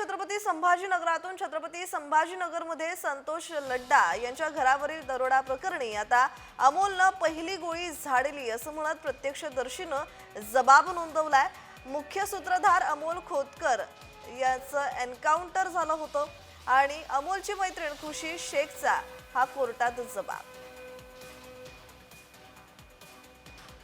छत्रपती संभाजीनगरातून छत्रपती संभाजीनगरमध्ये संतोष लड्डा यांच्या घरावरील दरोडा प्रकरणी आता अमोलनं पहिली गोळी झाडली असं म्हणत प्रत्यक्षदर्शीनं जबाब नोंदवलाय. मुख्य सूत्रधार अमोल खोतकर याचं एन्काउंटर झालं होतं आणि अमोलची मैत्रीण खुशी शेखचा हा कोर्टात जबाब.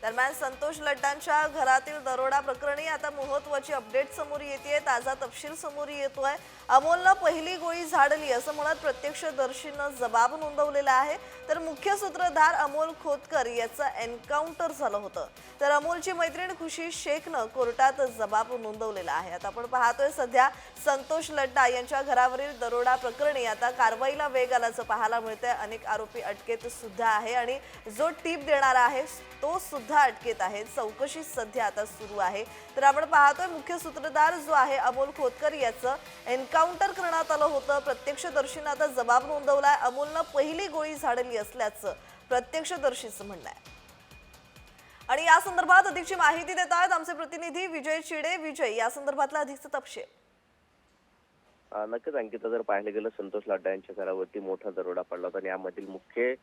दरम्यान संतोष लड्डांच्या घरातील दरोडा प्रकरणी आता महत्वाची अपडेट समोर येते. ताजा तपशील समोर येतोय. अमोलनं पहिली गोळी झाडली असं म्हणत प्रत्यक्षदर्शीनं जबाब नोंदवलेला आहे. तर मुख्य सूत्रधार अमोल खोतकर याचं एन्काउंटर झालं होतं. तर अमोलची मैत्रीण खुशी शेखनं कोर्टात जबाब नोंदवलेला आहे. आता आपण पाहतोय सध्या संतोष लड्डा यांच्या घरावरील दरोडा प्रकरणी आता कारवाईला वेग आल्याचं पाहायला मिळतंय. अनेक आरोपी अटकेत सुद्धा आहे आणि जो टीप देणारा आहे तो सुद्धा अटकेत आहेत. चौकशी सध्या आता सुरू आहे. तर आपण पाहतोय मुख्य सूत्रधार जो आहे अमोल खोतकर याचं एन्काउंटर करण्यात आलं होतं. प्रत्यक्षदर्शीनं आता जबाब नोंदवलाय. अमोलनं पहिली गोळी झाडली असल्याचं प्रत्यक्षदर्शीचं म्हणणं आहे. आणि या संदर्भात अधिकची माहिती देत आहेत आमचे प्रतिनिधी विजय चिडे विजय या संदर्भातला अधिकचा तपशील. नक्कीच अंकिता जर पाहिलं गेलं संतोष लाड्डा यांच्या घरावरती मोठा दरोडा पडला होता आणि यामधील मुख्य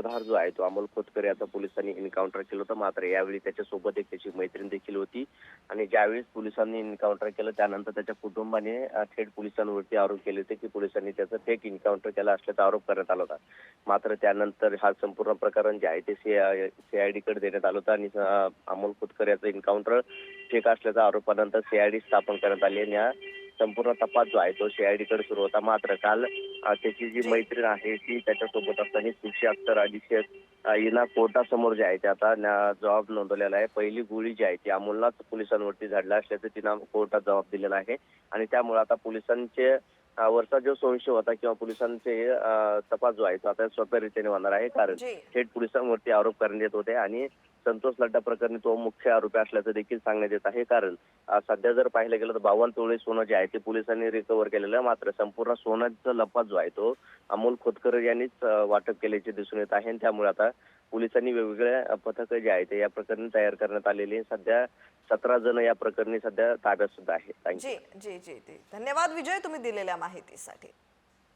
सूत्रधार जो आहे तो अमोल खोतकर याचा पोलिसांनी एन्काउंटर केलं होतं. मात्र यावेळी त्याच्यासोबत एक त्याची मैत्रीण देखील होती. आणि ज्यावेळेस पोलिसांनी एन्काउंटर केलं त्यानंतर त्याच्या कुटुंबाने थेट पोलिसांवरती आरोप केले होते की पोलिसांनी त्याचा थेट एन्काउंटर केला असल्याचा आरोप करण्यात आला होता. मात्र त्यानंतर हा संपूर्ण प्रकरण जे आहे ते सीआयडी कडे देण्यात आलं होतं. आणि अमोल खोतकर याचं एन्काउंटर फेक असल्याच्या आरोपानंतर सीआयडी स्थापन करण्यात आली. आणि या संपूर्ण तपास जो आहे तो सीआयडी कडे सुरू होता. मात्र काल त्याची जी मैत्रीण आहे ती त्याच्यासोबत असताना खुशी अख्तर अली शेख अ, हिनं कोर्टासमोर जे आहे ते आता जबाब नोंदवलेला आहे. पहिली गोळी जी आहे ती अमोलनाच पोलिसांवरती झाडला असल्याचं तिनं कोर्टात जबाब दिलेला आहे. आणि त्यामुळे आता पोलिसांचे वरचा जो संशय होता किंवा पोलिसांचे तपास जो आहे तो आता सोप्या रीतीने होणार आहे. कारण थेट पोलिसांवरती आरोप करण्यात येत होते. आणि संतोष लड्डा प्रकरणी तो मुख्य आरोपी असल्याचं देखील सांगण्यात येत आहे. कारण सध्या जर पाहिलं गेलं तर बावन्न तोळे सोनं जे आहे ते पोलिसांनी रिकव्हर केलेलं आहे. मात्र संपूर्ण सोन्याचा लपा जो आहे तो अमोल खोतकर यांनीच वाटप केल्याचे दिसून येत आहे. आणि त्यामुळे आता पोलिसांनी वेगवेगळ्या पथकं जे आहे ते या प्रकरणी तयार करण्यात आलेली आहे. सध्या सतरा जण या प्रकरणी सध्या ताब्यात सुद्धा आहे जी जी जी. धन्यवाद विजय तुम्ही दिलेल्या माहितीसाठी.